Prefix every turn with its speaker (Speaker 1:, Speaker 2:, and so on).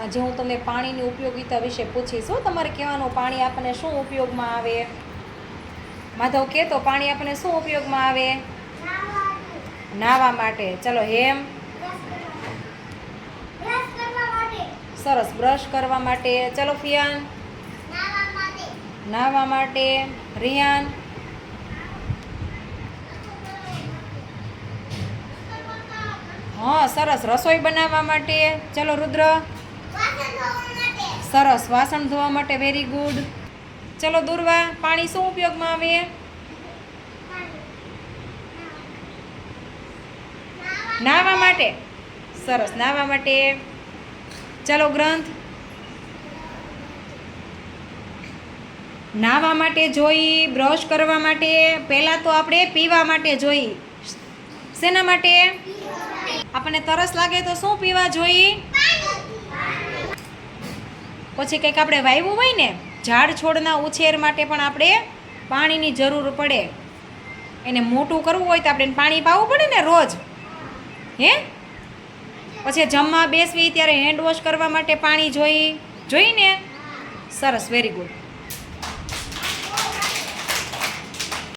Speaker 1: આજે હું તમને પાણીની ઉપયોગિતા વિશે પૂછીશ, હો. તમારે કહેવાનું પાણી આપણને શું ઉપયોગમાં આવે? માધવ કે તો પાણી આપણને શું ઉપયોગમાં આવે? નાવા માટે. ચલો, હેમ. સરસ, બ્રશ કરવા માટે. ચલો, ફિયાન. નાવા માટે. રિયાન. હા, સરસ. રસોઈ બનાવવા માટે. ચલો, રુદ્ર. સરસ. વાસણ ધોવા માટે વેરી ગુડ ચલો દુર્વા, પાણી શું ઉપયોગમાં આવે? નાહવા માટે. સરસ. નાહવા માટે. ચલો ગ્રંથ. નાહવા માટે જોઈ, બ્રશ કરવા માટે. પહેલાં તો આપણે પીવા માટે જોઈ. શેના માટે? આપણને તરસ લાગે તો શું પીવા જોઈએ પછી કંઈક આપણે વાવ્યું હોય ને, ઝાડ છોડના ઉછેર માટે પણ આપણે પાણીની જરૂર પડે. એને મોટું કરવું હોય તો આપણે પાણી પાવું પડે ને રોજ. હે? પછી જમવા બેસવી, ત્યારે હેન્ડ વોશ કરવા માટે પાણી જોઈ, જોઈને? સરસ વેરી ગુડ